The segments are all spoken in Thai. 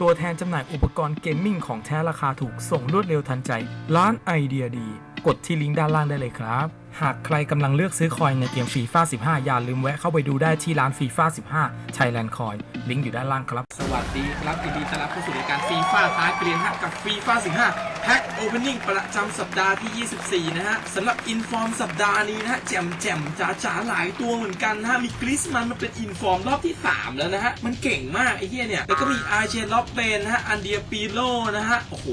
ตัวแทนจำหน่ายอุปกรณ์เกมมิ่งของแท้ราคาถูกส่งรวดเร็วทันใจ ร้านไอเดียดี กดที่ลิงก์ด้านล่างได้เลยครับ หากใครกำลังเลือกซื้อคอยในเกมฟีฟ่า15 อย่าลืมแวะเข้าไปดูได้ที่ร้านฟีฟ่า15 Thailand Coin ลิงก์อยู่ด้านล่างครับ สวัสดีครับยินดีต้อนรับเข้าสู่รายการฟีฟ่าท้ายเกรียนฮะกับฟีฟ่า15แพ็คโอเพนนิ่งประจำสัปดาห์ที่ 24 นะฮะสำหรับอินฟอร์มสัปดาห์นี้นะฮะแจ่มแจ่มจ๋าจ๋าหลายตัวเหมือนกันนะฮะ มีกริสมันมาเป็นอินฟอร์มรอบที่ 3 แล้วนะฮะ มันเก่งมากไอ้เหี้ยเนี่ย แล้วก็มีอาร์เจนล็อบเบนนะฮะ อันเดียปีโลนะฮะ โอ้โห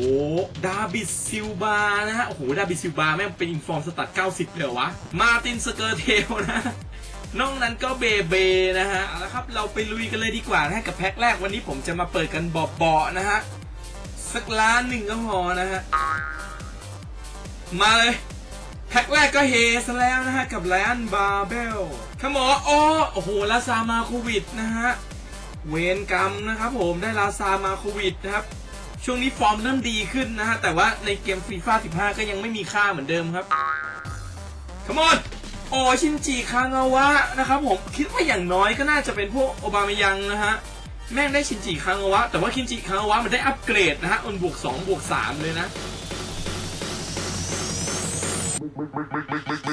ดาบิสซิลบานะฮะ โอ้โห ดาบิสซิลบาแม่งเป็นอินฟอร์มสตัด90เลยเหรอวะ มาตินสเกอร์เทลนะ นอกนั้นก็เบเบนะฮะเอาละครับเราไปลุยกันเลยดีกว่านะฮะกับแพ็คแรกวันนี้ผมจะมาเปิดกันเบาๆนะฮะสักล้านหนึ่งก็พอนะฮะมาเลยแพ็คแรกก็เฮซะแล้วนะฮะกับไลอันบาเบลขมอโอ้โอ้โหลาซามาโควิดนะฮะเวนกรรมนะครับผมได้ลาซามาโควิดนะครับช่วงนี้ฟอร์มเริ่มดีขึ้นนะฮะแต่ว่าในเกมฟีฟ่า15 ก็ยังไม่มีค่าเหมือนเดิมครับขมอน โอชินจิคางาวะนะครับผมคิดว่าอย่างน้อยก็น่าจะเป็นพวกโอบามายังนะฮะแม่งได้ชินจิคางาวะ แต่ว่าชินจิคางาวะมันได้อัปเกรดนะฮะมันบวก2บวก3เลยนะ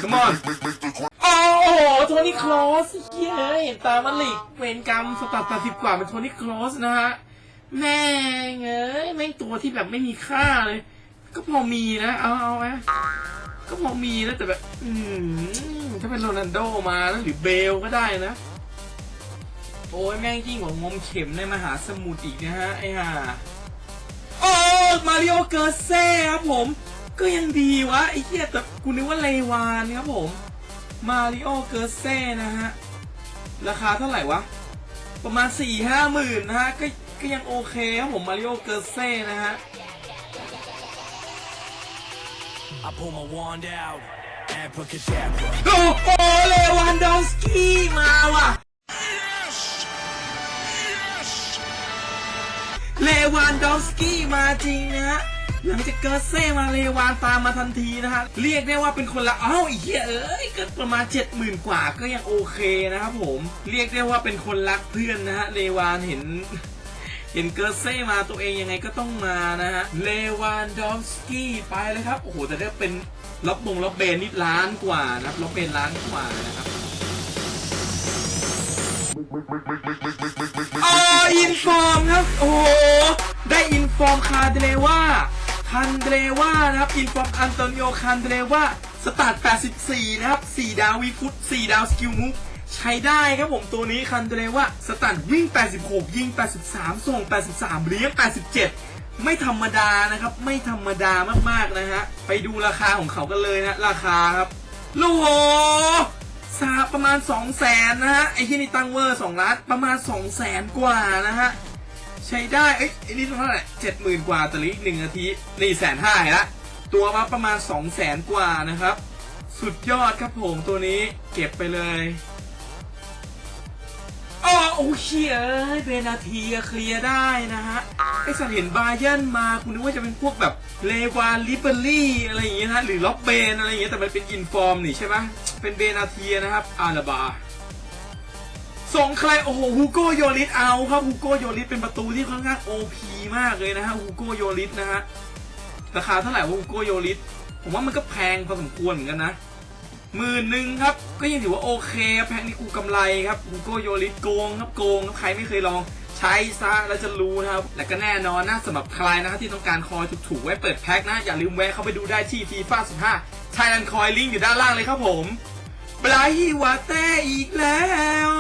Come on โอ้โหโทนี่ครอสเฮ้ยเห็นตามันหลิกเวรกรรมสตาร์ตสิบกว่าเป็นโทนี่ครอสนะฮะแม่งเอ้ยแม่งตัวที่แบบไม่มีค่าเลย ก็พอมีนะ เอาเอาไหม ก็พอมีนะแต่แบบ อืมถ้าเป็นโรนัลโดมานะหรือเบลก็ได้นะ โอ้ยแม่งยิ่งกว่างมเข็มในมหาสมุทรอีกนะฮะ ไอ้ห่าโอ้มาริโอเกอร์เซ่ครับผม ก็ยังดีวะ ไอ้เหี้ยแต่กูนึกว่าเลวานครับผม มาริโอเกอร์เซ่นะฮะ ราคาเท่าไหร่วะ ประมาณ4ี่ห้าหมื่นนะฮะ ก็ก็ยังโอเคครับผมมาริโอเกอร์เซ่นะฮะ I pull my wand out, abracadabra. โอ้โหเลวันดอสกี้มาว่ะเลวานดอฟสกี้มาจริงนะฮะ หลังจากเกิร์เซ่มาเลวานตามมาทันทีนะฮะ เรียกได้ว่าเป็นคนละเอ้าไอ้เหี้ยเอ้ยกิดประมาณ 70,000 กว่าก็ยังโอเคนะครับผม เรียกได้ว่าเป็นคนรักเพื่อนนะฮะ เลวานเห็น เห็นเกิร์เซ่มาตัวเองยังไงก็ต้องมานะฮะ เลวานดอฟสกี้ไปเลยครับ โอ้โห แต่ได้เป็นล็อบบงล็อบเบนนี่ล้านกว่านะครับล็อบเบนล้านกว่านะครับอ๋ออินฟอร์มครับ โอ้โห ได้อินฟอร์มคาเดเลว่าคันเดเลว่านะครับ อินฟอร์มอันโตนิโอคันเดเลว่าสตาร์ท84 นะครับ 4 ดาววีฟุต4ดาวสกิลมูฟ ใช้ได้ครับผมตัวนี้คันเดเลว่าสตาร์ทวิ่ง 86 ยิง 83 ส่ง 83 เลี้ยง 87 ไม่ธรรมดานะครับ ไม่ธรรมดามากๆนะฮะ ไปดูราคาของเขากันเลยนะราคาครับโลโหสาประมาณ 2 0 0แสนนะฮะ ไอ้ที่นี่ตั้งเวอร์2ล้านประมาณ 2 0 0แสนกว่านะฮะ ใช้ได้ เอ้ยไอ้นี่เท่าไหร่เจ็ดหมื่นกว่าแต่ละอีกหนึ่งนาที นี่แสนห้าละตัวมาประมาณ 2 0 0แสนกว่านะครับ สุดยอดครับผมตัวนี้เก็บไปเลย โอเคเอ้ยเบนาทีเคลียร์ได้นะฮะ ไอสัตว์เห็นบาเยนมาคุณนึกว่าจะเป็นพวกแบบเลวานลิเบอรี่อะไรอย่างเงี้ยนะหรือล็อบเบนอะไรอย่างเงี้ยแต่มันเป็นอินฟอร์มนี่ใช่ไหมเป็นเบนาเทียนะครับอาราบาส่งใครโอ้โหฮูโกโยริสเอาครับฮูโกโยริสเป็นประตูที่ค่อนข้างโอพีมากเลยนะฮะฮูโกโยริสนะฮะราคาเท่าไหร่วะฮูโกโยริสผมว่ามันก็แพงพอสมควรเหมือนกันนะ หมื่นหนึ่งครับ ก็ยังถือว่าโอเคครับแพงนี่กูกำไรครับฮูโกโยริสโกงครับโกงครับใครไม่เคยลองใช้ซะแล้วจะรู้นะครับ และก็แน่นอนนะสำหรับใครนะครับที่ต้องการคอยถูกๆไว้เปิดแพ็คนะ อย่าลืมแวะเข้าไปดูได้ที่ฟีฟ่า15 Thailand Coin ลิงก์อยู่ด้านล่างเลยครับผมบลาฮิวาเต้อีกแล้ว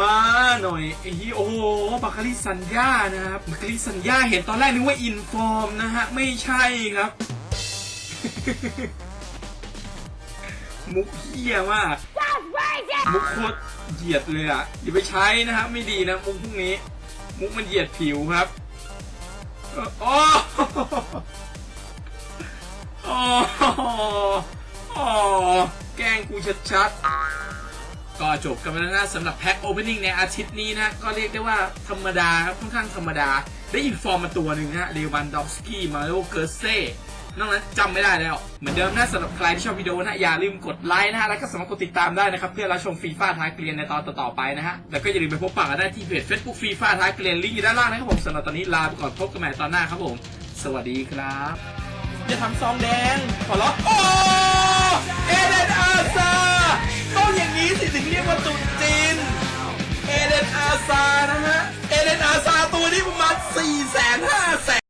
มาหน่อยไอ้เฮ้ยโอ้โหบัคคาริสัญญานะครับบัคคาริสัญญาเห็นตอนแรกนึกว่าอินฟอร์มนะฮะ ไม่ใช่ครับ มุกเหี้ยมากมุกโคตรเหยียดเลยอะอย่าไปใช้นะครับ ไม่ดีนะมุกพวกนี้ มุกมันเหยียดผิวครับเอ่อโอ้โอ้โอ้แกล้งกูชัดๆ ก็จบกันไปแล้วนะสำหรับแพ็คโอเพนนิ่งในอาทิตย์นี้นะ ก็เรียกได้ว่าธรรมดาครับค่อนข้างธรรมดา ได้อินฟอร์มมาตัวหนึ่งนะฮะเลวันดอฟสกี้มาโลเกอร์เซ่ นอกนั้นจำไม่ได้แล้ว เหมือนเดิมนะสำหรับใครที่ชอบวิดีโอนะอย่าลืมกดไลค์นะฮะแล้วก็สามารถกดติดตามได้นะครับเพื่อรับชมฟีฟ่าท้าเกรียนในตอนต่อๆไปนะฮะแล้วก็อย่าลืมไปพบปะกันได้ที่เพจ Facebook ฟีฟ่าท้าเกรียนลิงก์อยู่ด้านล่างนะครับผมสำหรับตอนนี้ลาไปก่อนพบกันใหม่ตอนหน้าครับผม สวัสดีครับจะทำซองแดงขอร้องโอ้เอเด